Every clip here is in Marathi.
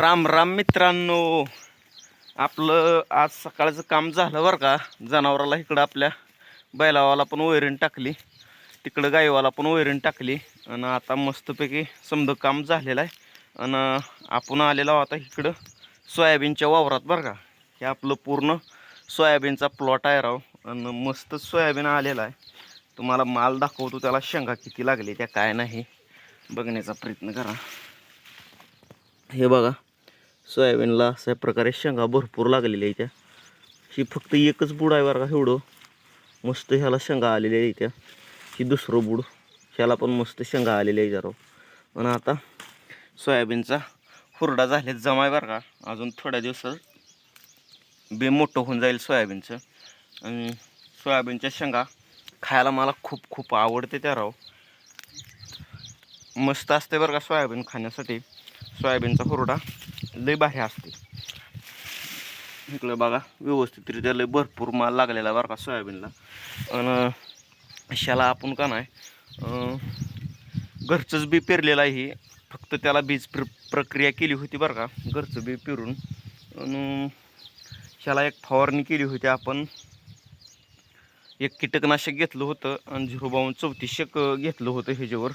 राम राम मित्रांनो. आपलं आज सकाळचं काम झालं बरं का. जनावराला इकडं आपल्या बैलावाला पण वैरण टाकली. तिकडं गाईवाला पण वैरण टाकली. आणि आता मस्तपैकी समजा काम झालेलं आहे. आणि आपण आलेलो आहोत आता इकडं सोयाबीनच्या वावरात बरं का. हे आपलं पूर्ण सोयाबीनचा प्लॉट आहे राव. आणि मस्त सोयाबीन आलेला आहे. तुम्हाला माल दाखवतो त्याला शेंगा किती लागली त्या काय नाही. बघण्याचा प्रयत्न करा. हे बघा. सोयाबीनला अशा प्रकारे शेंगा भरपूर लागलेल्या आहेत त्या ही फक्त एकच बुड आहे बरं का एवढं. मस्त ह्याला शेंगा आलेल्या आहे त्या ही दुसरं बुड. ह्याला पण मस्त शेंगा आलेल्या आहे जरा. पण आता सोयाबीनचा हुरडा झाले जमाय बरं का. अजून थोड्या दिवसात बे मोठं होऊन जाईल सोयाबीनचं. आणि सोयाबीनच्या शेंगा खायला मला खूप खूप आवडते त्या राव. मस्त असते बरं का सोयाबीन खाण्यासाठी. सोयाबीनचा हुरडा. लय भारी असते इकडं बघा व्यवस्थितरित्या लय भरपूर माल लागलेला बरं का सोयाबीनला. आणि शाला आपण का नाही घरचंच बी पेरलेलं आहे. फक्त त्याला बीज प्र प्रक्रिया केली होती बरं का घरचं बी पेरून. आणि ह्याला एक फवारणी केली होती आपण. एक कीटकनाशक घेतलं होतं आणि झिरो बावन्न चौतीसशेक घेतलं होतं ह्याच्यावर.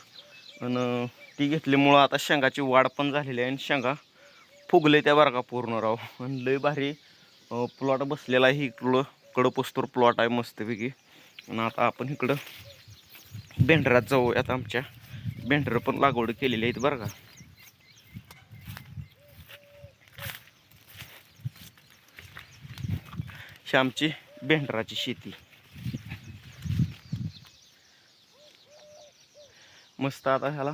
आणि ती घेतल्यामुळं आता शेंगाची वाढ पण झालेली आहे आणि शेंगा फुगले त्या बरं का पूर्ण राव. आणि लय भारी प्लॉट बसलेला आहे इकडं. कडं पोस्तोर प्लॉट आहे मस्तपैकी. आणि आता आपण इकडं बेंडरात जाऊ आता आमच्या. बेंडरं पण लागवड केलेली आहेत बरं का. ही आमची भेंडराची शेती. मस्त आता ह्याला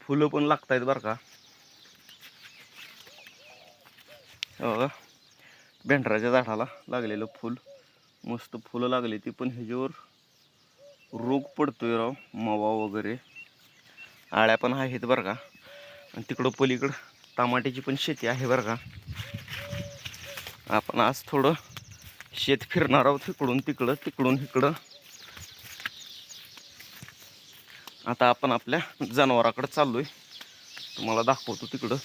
फुलं पण लागत आहेत बरं का हे बघा. भेंडराच्या झाडाला लागलेलं फुल. मस्त फुलं लागली ती पण ह्याच्यावर रोग पडतोय राव मावा वगैरे. आळ्या पण आहेत बरं का. आणि तिकडं पलीकडं टमाट्याची पण शेती आहे बरं का. आपण आज थोडं शेत फिरणार आहोत तिकडून तिकडं तिकडून इकडं. आता आपण आपल्या जनावराकडे चाललोय. तुम्हाला दाखवतो तिकडं.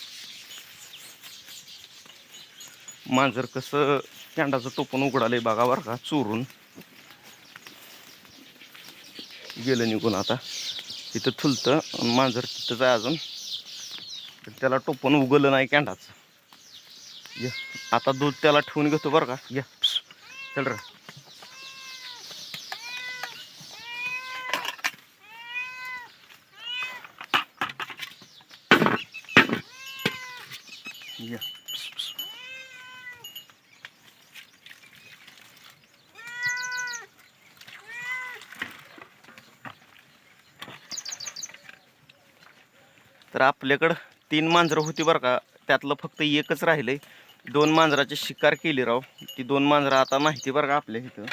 मांजर कसं कॅन्डाचं टोपण उघडालंय बघा बरं का चोरून. गेलं निघून आता. तिथं थुलतं आणि मांजर तिथंच आहे अजून. तर त्याला टोपण उगवलं नाही कँडाचं या आता दूध त्याला ठेवून घेतो बरं का. या चल रे. या. तर आपल्याकडं तीन मांजरं होती बरं का. त्यातलं फक्त एकच राहिलं आहे दोन मांजराची शिकार केली राव. ती दोन मांजरं आता माहिती बरं का आपल्या इथं.